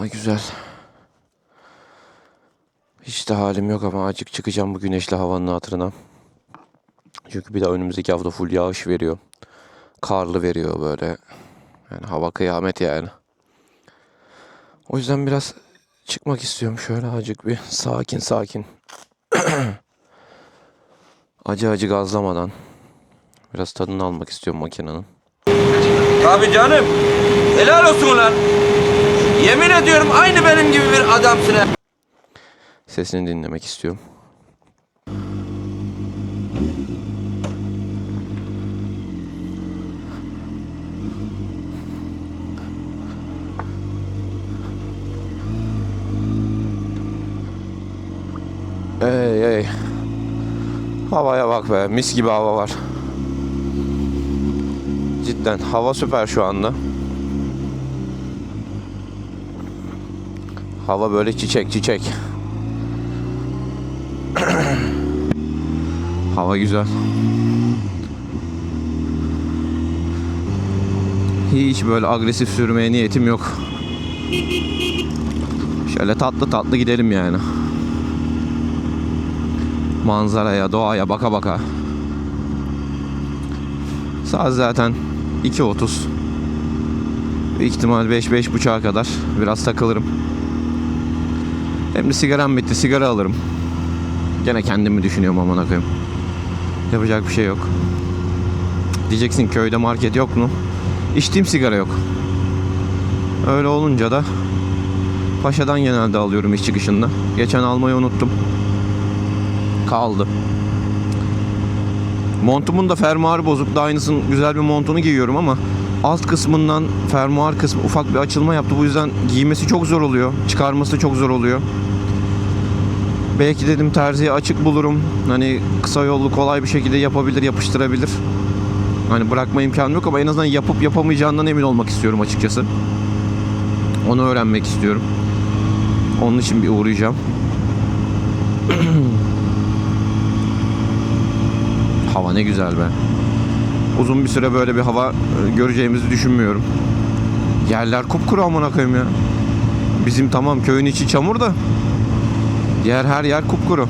Hava güzel. Hiç de halim yok ama acık çıkacağım bu güneşli havanın hatırına. Çünkü bir de önümüzdeki hafta full yağış veriyor. Karlı veriyor böyle. Yani hava kıyamet yani. O yüzden biraz çıkmak istiyorum şöyle acık bir sakin sakin. acı acı gazlamadan. Biraz tadını almak istiyorum makinenin. Tabii canım. Helal olsun ulan. Yemin ediyorum aynı benim gibi bir adamsın. Sesini dinlemek istiyorum. Ey ey. Havaya bak be. Mis gibi hava var. Cidden hava süper şu anda. Hava böyle çiçek çiçek. Hava güzel. Hiç böyle agresif sürmeye niyetim yok. Şöyle tatlı tatlı gidelim yani. Manzaraya, doğaya baka baka. Saat zaten 2.30. Büyük ihtimal 5-5.30'a kadar biraz takılırım. Hem de sigaram bitti, sigara alırım. Gene kendimi düşünüyorum amına koyayım. Yapacak bir şey yok. Diyeceksin köyde market yok mu? İçtiğim sigara yok. Öyle olunca da Paşa'dan genelde alıyorum iş çıkışında. Geçen almayı unuttum. Kaldı. Montumun da fermuarı bozuk. Da aynısının güzel bir montunu giyiyorum ama alt kısmından fermuar kısmı ufak bir açılma yaptı. Bu yüzden giymesi çok zor oluyor. Çıkarması çok zor oluyor. Belki dedim terziye açık bulurum. Hani kısa yollu kolay bir şekilde yapabilir, yapıştırabilir. Hani bırakma imkanım yok ama en azından yapıp yapamayacağından emin olmak istiyorum açıkçası. Onu öğrenmek istiyorum. Onun için bir uğrayacağım. hava ne güzel be. Uzun bir süre böyle bir hava e, göreceğimizi düşünmüyorum. Yerler kupkuru amına koyayım ya. Bizim tamam köyün içi çamur da Yer her yer kupkuru.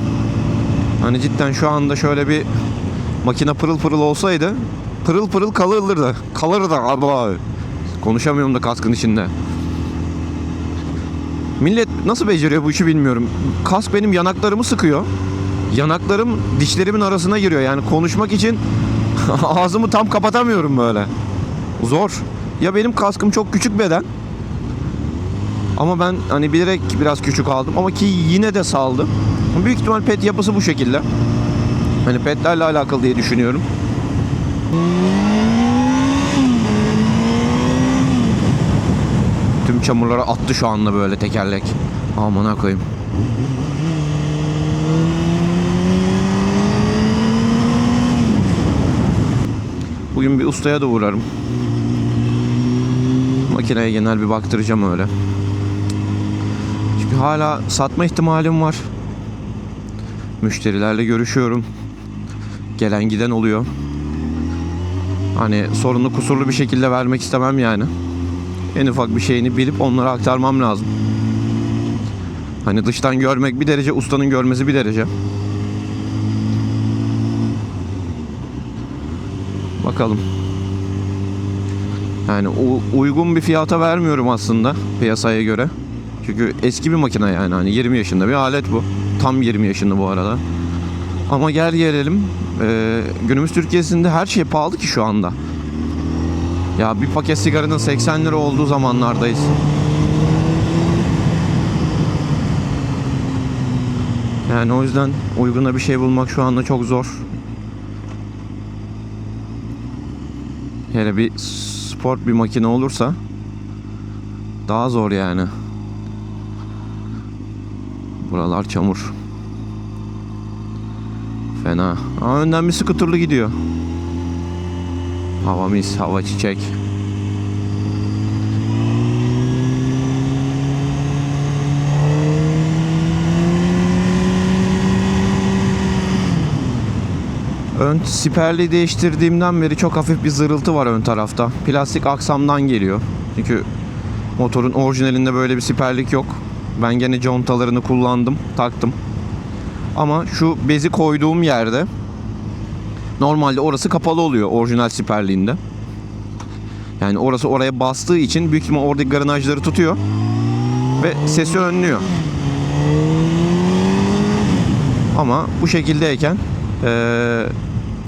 Hani cidden şu anda şöyle bir makine pırıl pırıl olsaydı pırıl pırıl kalırdı. Kalırdı abla. Konuşamıyorum da kaskın içinde. Millet nasıl beceriyor bu işi bilmiyorum. Kask benim yanaklarımı sıkıyor. Yanaklarım dişlerimin arasına giriyor. Yani konuşmak için ağzımı tam kapatamıyorum böyle. Zor. Ya benim kaskım çok küçük beden. Ama ben hani bilerek biraz küçük aldım ama ki yine de saldı. Büyük ihtimal pet yapısı bu şekilde. Hani petlerle alakalı diye düşünüyorum. Tüm çamurlara attı şu anda böyle tekerlek. Amına koyayım. Bugün bir ustaya da uğrarım. Makineye genel bir baktıracağım öyle. Hala satma ihtimalim var. Müşterilerle görüşüyorum. Gelen giden oluyor. Hani sorunlu kusurlu bir şekilde vermek istemem yani. En ufak bir şeyini bilip onlara aktarmam lazım. Hani dıştan görmek bir derece, ustanın görmesi bir derece. Bakalım. Yani uygun bir fiyata vermiyorum aslında piyasaya göre. Çünkü eski bir makine yani hani 20 yaşında bir alet bu. Tam 20 yaşında bu arada. Ama gel gelelim e, günümüz Türkiye'sinde her şey pahalı ki şu anda. Ya bir paket sigaranın 80 lira olduğu zamanlardayız. Yani o yüzden uyguna bir şey bulmak şu anda çok zor. Hele bir sport bir makine olursa daha zor yani. Buralar çamur. Fena. Ama önden bir skuturlu gidiyor. Hava mis, hava çiçek. Ön siperliği değiştirdiğimden beri çok hafif bir zırıltı var ön tarafta. Plastik aksamdan geliyor. Çünkü Motorun orijinalinde böyle bir siperlik yok. Ben gene contalarını kullandım, taktım. Ama şu bezi koyduğum yerde normalde orası kapalı oluyor orijinal siperliğinde. Yani orası oraya bastığı için büyük ihtimal oradaki granajları tutuyor ve sesi önlüyor. Ama bu şekildeyken eee,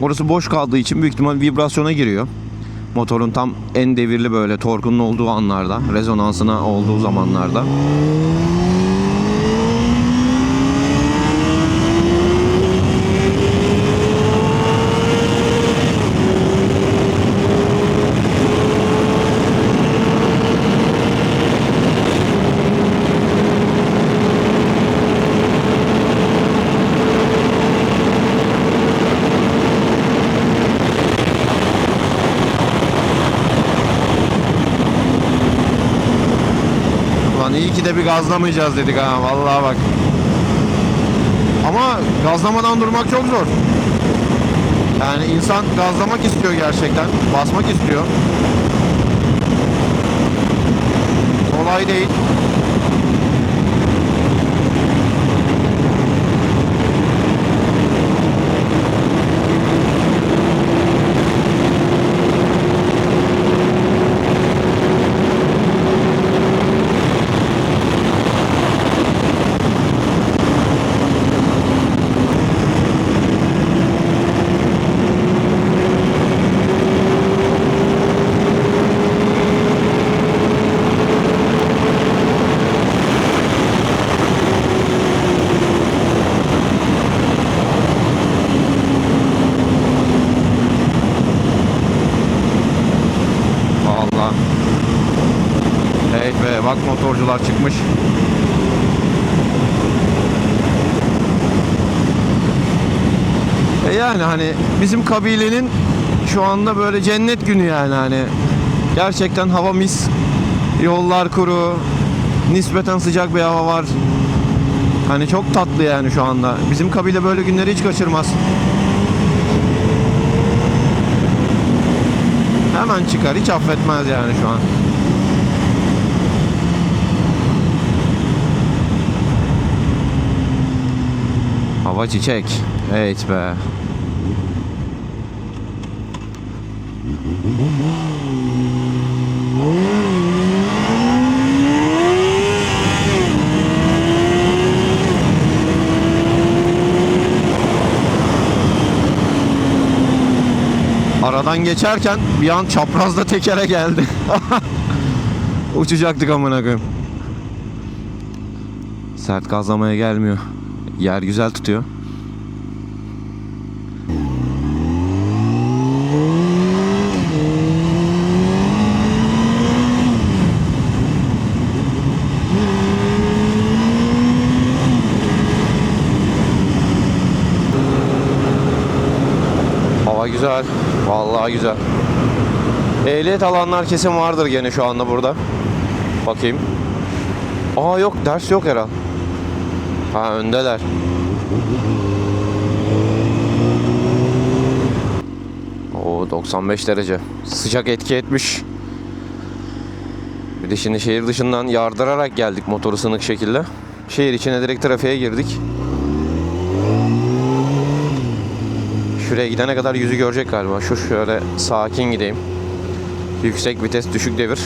orası boş kaldığı için büyük ihtimal vibrasyona giriyor. Motorun tam en devirli böyle torkunun olduğu anlarda, rezonansına olduğu zamanlarda. Bir gazlamayacağız dedik ha vallahi bak. Ama gazlamadan durmak çok zor. Yani insan gazlamak istiyor gerçekten. Basmak istiyor. Kolay değil. Vallahi. Be bak motorcular çıkmış. E yani hani bizim kabilenin şu anda böyle cennet günü yani hani. Gerçekten hava mis. Yollar kuru. Nispeten sıcak bir hava var. Hani çok tatlı yani şu anda. Bizim kabile böyle günleri hiç kaçırmaz. Hemen çıkar. Hiç affetmez yani şu an. Hava çiçek. Evet be. Aradan geçerken bir an çaprazda tekere geldi. Uçacaktık amına koyayım. Sert gazlamaya gelmiyor. Yer güzel tutuyor. Hava güzel. Vallahi güzel. Ehliyet alanlar kesin vardır gene şu anda burada. Bakayım. Aa yok ders yok herhal. Ha öndeler. Oo 95 derece. Sıcak etki etmiş. Bir de şimdi şehir dışından yardırarak geldik motoru sınık şekilde. Şehir içine direkt trafiğe girdik. Şuraya gidene kadar yüzü görecek galiba. Şu şöyle sakin gideyim. Yüksek vites, düşük devir.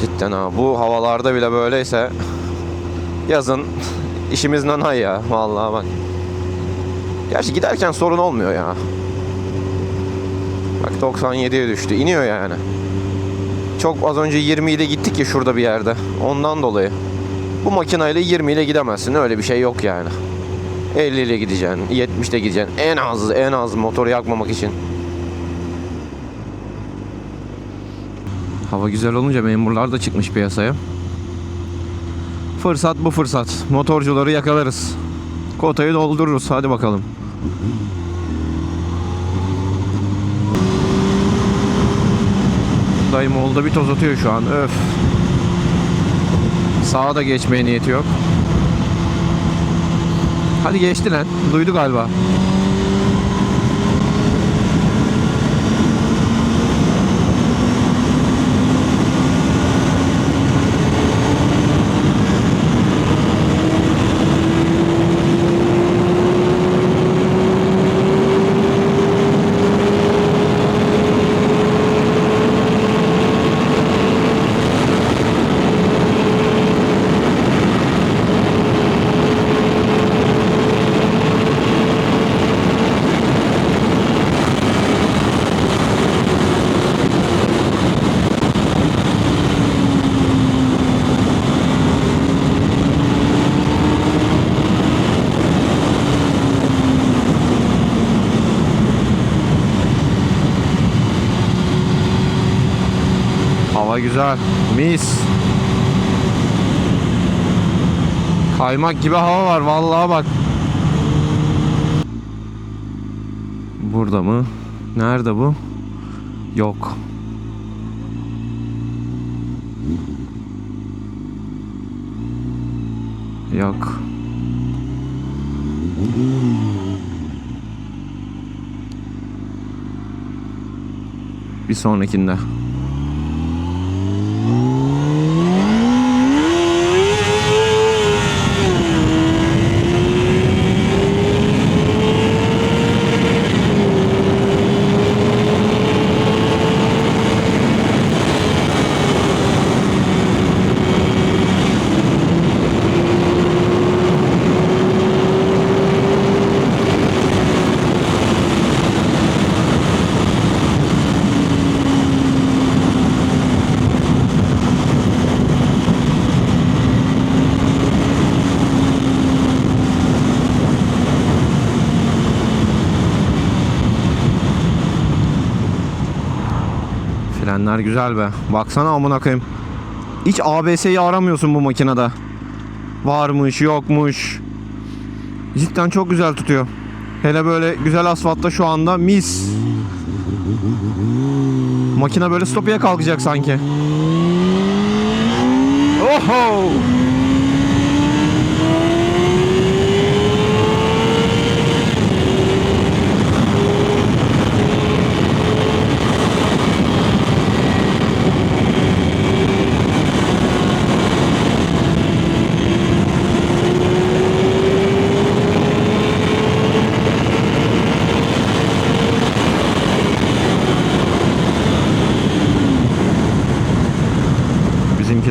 Cidden ha bu havalarda bile böyleyse yazın işimiz nanay ya vallahi bak. Gerçi giderken sorun olmuyor ya. Bak 97'ye düştü. İniyor yani. Çok az önce 20 ile gittik ya şurada bir yerde. Ondan dolayı. Bu makineyle 20 ile gidemezsin. Öyle bir şey yok yani. 50 ile gideceksin. 70 ile gideceksin. En az en az motoru yakmamak için. Hava güzel olunca memurlar da çıkmış piyasaya. Fırsat bu fırsat. Motorcuları yakalarız. Kotayı doldururuz. Hadi bakalım. Dayım oldu bir toz atıyor şu an. Öf. Sağa da geçmeye niyeti yok. Hadi geçti lan. Duydu galiba. Hava güzel. Mis. Kaymak gibi hava var vallahi bak. Burada mı? Nerede bu? Yok. Yok. Bir sonrakinde. Frenler güzel be. Baksana amına koyayım. Hiç ABS'yi aramıyorsun bu makinede. Varmış, yokmuş. Cidden çok güzel tutuyor. Hele böyle güzel asfaltta şu anda mis. Makine böyle stopuya kalkacak sanki. Oho!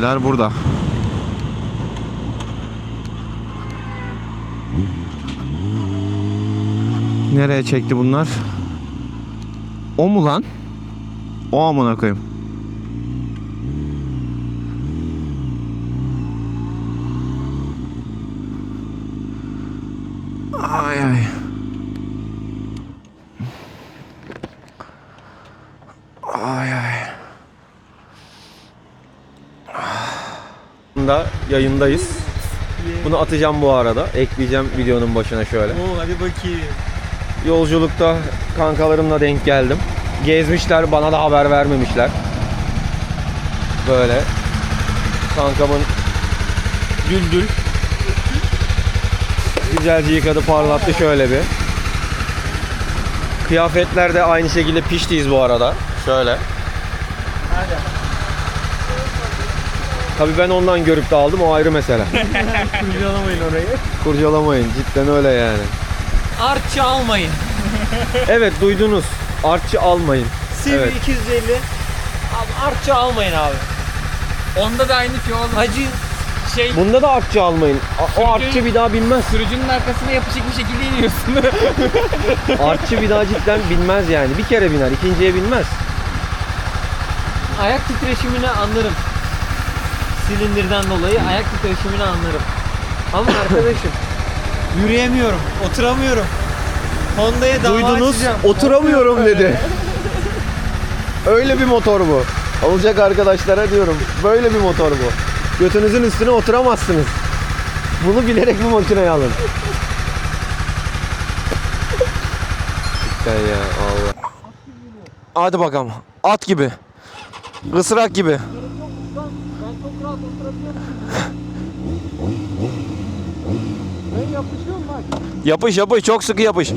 Bizimkiler burada. Nereye çekti bunlar? O mu lan? O amına koyayım. Da yayındayız. Bunu atacağım bu arada. Ekleyeceğim videonun başına şöyle. Oo hadi bakayım. Yolculukta kankalarımla denk geldim. Gezmişler, bana da haber vermemişler. Böyle kankamın düldül güzelce yıkadı, parlattı şöyle bir. Kıyafetler de aynı şekilde piştiyiz bu arada. Şöyle. Tabii ben ondan görüp de aldım o ayrı mesele. Kurcalamayın orayı. Kurcalamayın cidden öyle yani. Artçı almayın. Evet duydunuz. Artçı almayın. CV Evet. 250. Abi artçı almayın abi. Onda da aynı şey oğlum. Hacı Şey, Bunda da artçı almayın. A- O artçı bir daha binmez. sürücünün arkasına yapışık bir şekilde iniyorsun. Artçı bir daha cidden binmez yani. Bir kere biner, ikinciye binmez. ayak titreşimini anlarım. Silindirden dolayı ayak titreşimini anlarım. Ama arkadaşım yürüyemiyorum, oturamıyorum. Honda'ya dava Duydunuz? açacağım. Oturamıyorum dedi. Öyle bir motor bu. Olacak arkadaşlara diyorum. Böyle bir motor bu. Götünüzün üstüne oturamazsınız. Bunu bilerek bu makineye alın. Cidden ya Allah. Hadi bakalım. At gibi. Isırak gibi. yapışıyor bak? Yapış yapış çok sıkı yapış.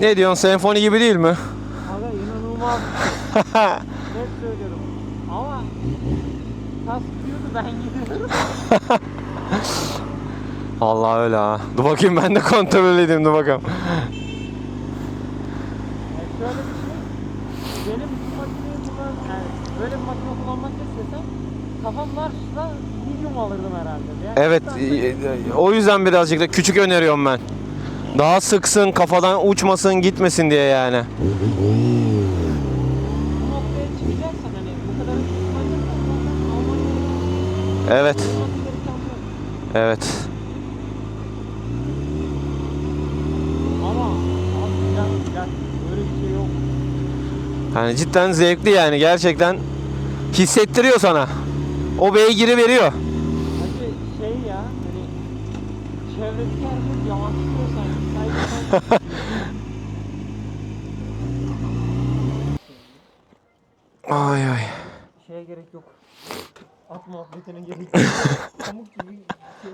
Ne diyorsun? Senfoni gibi değil mi? Aga inanılmaz. Net söylüyorum. Ama tas gidiyordu ben gidiyorum. Allah öyle ha. Dur bakayım ben de kontrol edeyim dur bakalım. Yani şöyle bir şey. Benim bu makineyi kullan, yani böyle bir makine kullanmak istesem kafam varsa medium alırdım herhalde. Yani Evet e, o yüzden birazcık da küçük öneriyorum ben. Daha sıksın kafadan uçmasın gitmesin diye yani. Evet. Evet. Yani cidden zevkli yani gerçekten hissettiriyor sana. O beygiri veriyor. Hacı şey ya hani çevredeki herkes yavaşlıyor sanki. Sanki sen Ay ay. şeye gerek yok. At muhabbetine gerek yok. Pamuk gibi şey.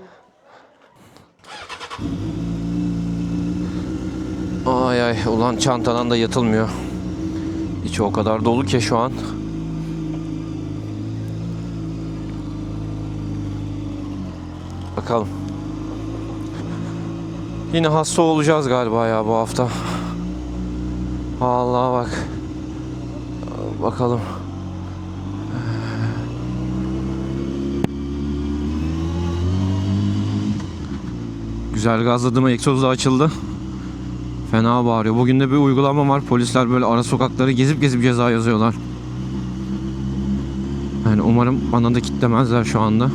Ay ay ulan çantadan da yatılmıyor. İçi o kadar dolu ki şu an. Bakalım. Yine hasta olacağız galiba ya bu hafta. Allah bak. Bakalım. Güzel gazladı mı egzoz da açıldı. Fena bağırıyor. Bugün de bir uygulama var. Polisler böyle ara sokakları gezip gezip ceza yazıyorlar. Yani umarım bana da kitlemezler şu anda.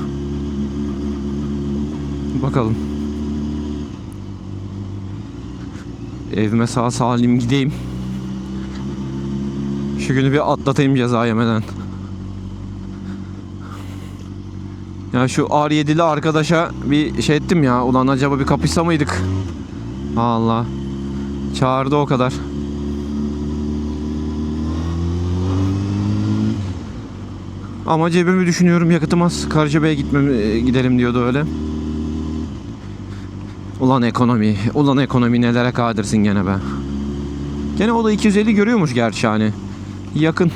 Bakalım. Evime sağ salim gideyim. Şu günü bir atlatayım ceza yemeden. Ya şu R7'li arkadaşa bir şey ettim ya. Ulan acaba bir kapışsa mıydık? Allah. Çağırdı o kadar. Ama cebimi düşünüyorum yakıtım az. Karacabey'e gitmem, gidelim diyordu öyle. Ulan ekonomi, ulan ekonomi nelere kadirsin gene be. Gene o da 250 görüyormuş gerçi hani. Yakın.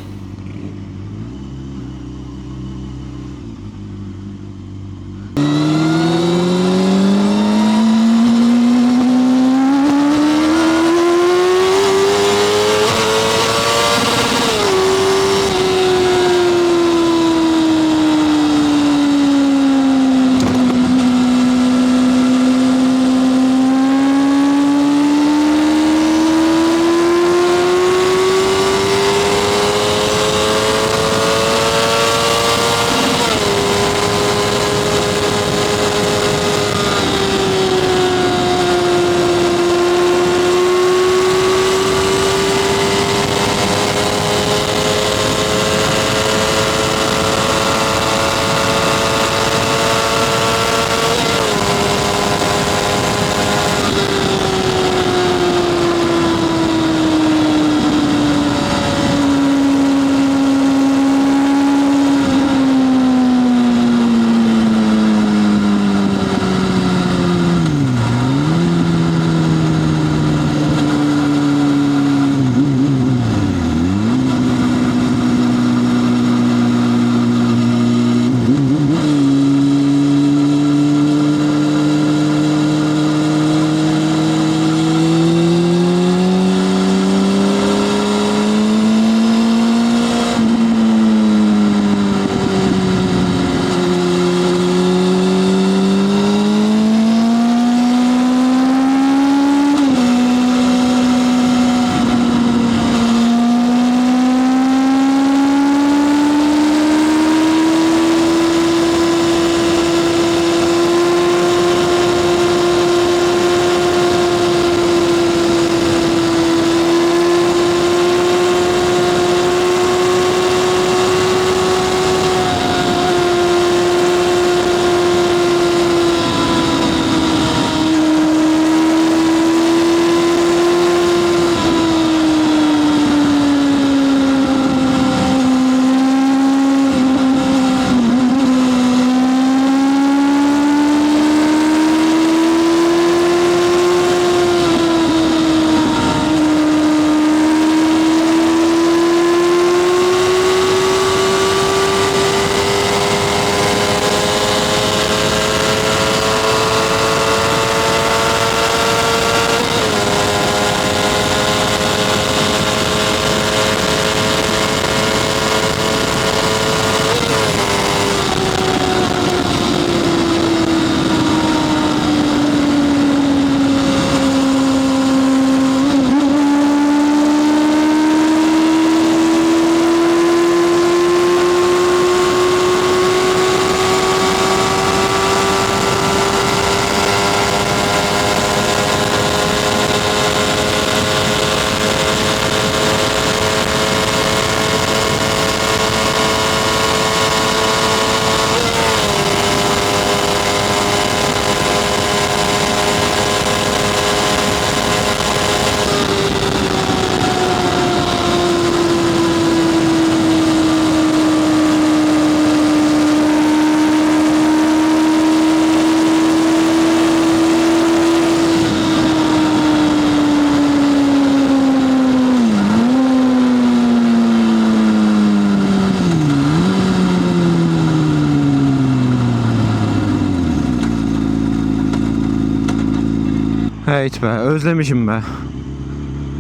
Wait be özlemişim be.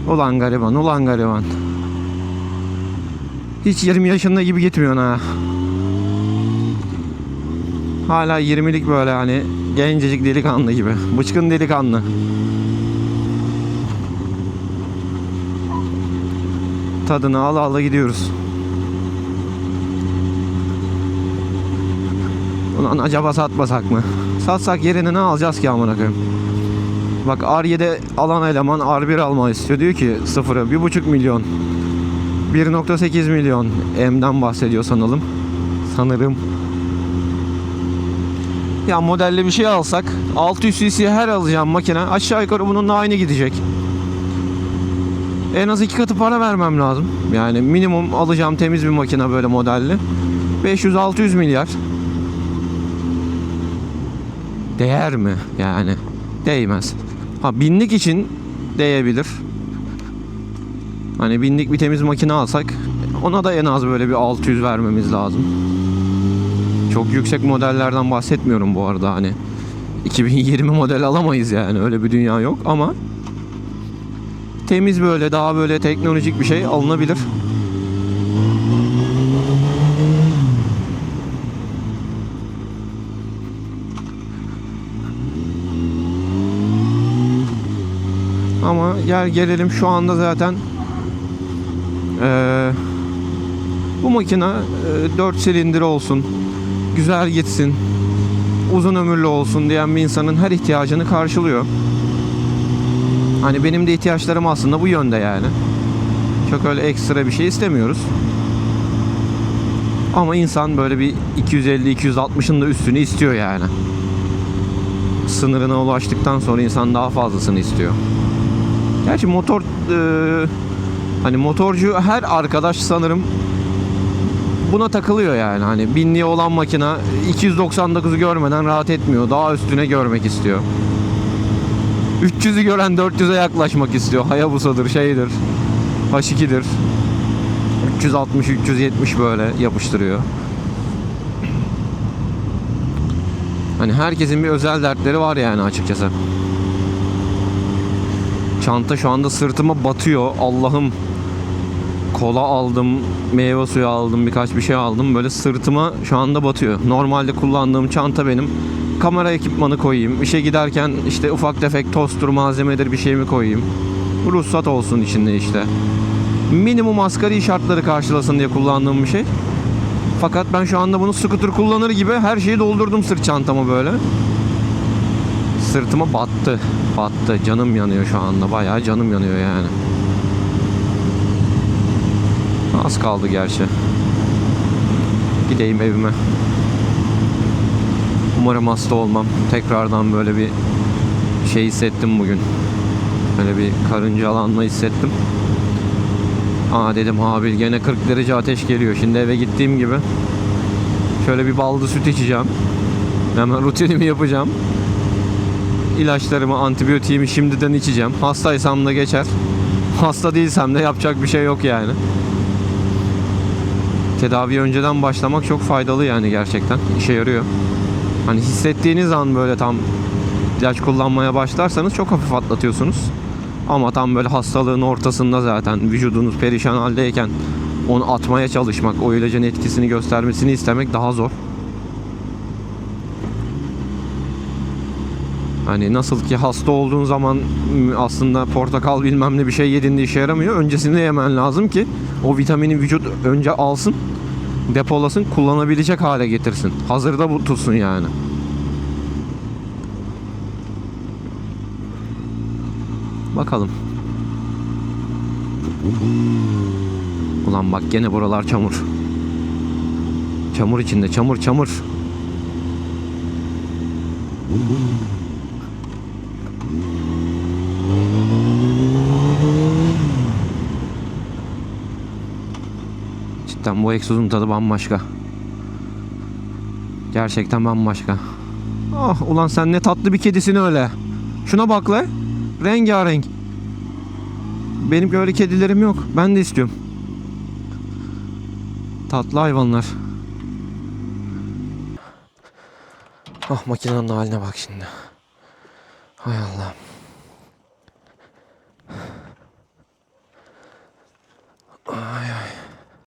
Ulan gariban ulan gariban. Hiç 20 yaşında gibi gitmiyorsun ha. Hala 20'lik böyle hani gencecik delikanlı gibi. Bıçkın delikanlı. Tadını al ala gidiyoruz. Ulan acaba satmasak mı? Satsak yerine ne alacağız ki amına koyayım? Bak R7 alan eleman R1 alma istiyor. Diyor ki sıfırı 1.5 milyon. 1.8 milyon M'den bahsediyor sanalım. Sanırım. Ya modelli bir şey alsak 600 cc her alacağım makine aşağı yukarı bununla aynı gidecek. En az iki katı para vermem lazım. Yani minimum alacağım temiz bir makine böyle modelli. 500-600 milyar. Değer mi yani? Değmez. Ha binlik için değebilir. Hani binlik bir temiz makine alsak ona da en az böyle bir 600 vermemiz lazım. Çok yüksek modellerden bahsetmiyorum bu arada hani 2020 model alamayız yani öyle bir dünya yok ama temiz böyle daha böyle teknolojik bir şey alınabilir. Ama gel gelelim şu anda zaten eee, bu makine 4 silindir olsun, güzel gitsin, uzun ömürlü olsun diyen bir insanın her ihtiyacını karşılıyor. Hani benim de ihtiyaçlarım aslında bu yönde yani. Çok öyle ekstra bir şey istemiyoruz. Ama insan böyle bir 250-260'ın da üstünü istiyor yani. Sınırına ulaştıktan sonra insan daha fazlasını istiyor. Gerçi motor eee, hani motorcu her arkadaş sanırım buna takılıyor yani. Hani binliği olan makina 299'u görmeden rahat etmiyor. Daha üstüne görmek istiyor. 300'ü gören 400'e yaklaşmak istiyor. Hayabusa'dır, şeydir. H2'dir. 360 370 böyle yapıştırıyor. Hani herkesin bir özel dertleri var yani açıkçası. Çanta şu anda sırtıma batıyor. Allah'ım. Kola aldım, meyve suyu aldım, birkaç bir şey aldım. Böyle sırtıma şu anda batıyor. Normalde kullandığım çanta benim. Kamera ekipmanı koyayım. İşe giderken işte ufak tefek tosttur, malzemedir bir şey mi koyayım. Ruhsat olsun içinde işte. Minimum asgari şartları karşılasın diye kullandığım bir şey. Fakat ben şu anda bunu scooter kullanır gibi her şeyi doldurdum sırt çantama böyle. Sırtıma battı. Battı. Canım yanıyor şu anda. Bayağı canım yanıyor yani. Az kaldı gerçi. Gideyim evime. Umarım hasta olmam. Tekrardan böyle bir şey hissettim bugün. Böyle bir karıncalanma hissettim. Aa dedim abi gene 40 derece ateş geliyor. Şimdi eve gittiğim gibi şöyle bir baldı süt içeceğim. Hemen rutinimi yapacağım. İlaçlarımı, antibiyotiğimi şimdiden içeceğim. Hastaysam da geçer. Hasta değilsem de yapacak bir şey yok yani. Tedavi önceden başlamak çok faydalı yani gerçekten. İşe yarıyor. Hani hissettiğiniz an böyle tam ilaç kullanmaya başlarsanız çok hafif atlatıyorsunuz. Ama tam böyle hastalığın ortasında zaten vücudunuz perişan haldeyken onu atmaya çalışmak, o ilacın etkisini göstermesini istemek daha zor. Hani nasıl ki hasta olduğun zaman aslında portakal bilmem ne bir şey yediğinde işe yaramıyor. Öncesinde yemen lazım ki o vitamini vücut önce alsın, depolasın, kullanabilecek hale getirsin. Hazırda bu tutsun yani. Bakalım. Ulan bak gene buralar çamur. Çamur içinde çamur çamur. Cidden bu egzozun tadı bambaşka. Gerçekten bambaşka. Ah ulan sen ne tatlı bir kedisin öyle. Şuna bak la. Rengarenk. Benim böyle kedilerim yok. Ben de istiyorum. Tatlı hayvanlar. Ah makinenin haline bak şimdi. Hay Allah.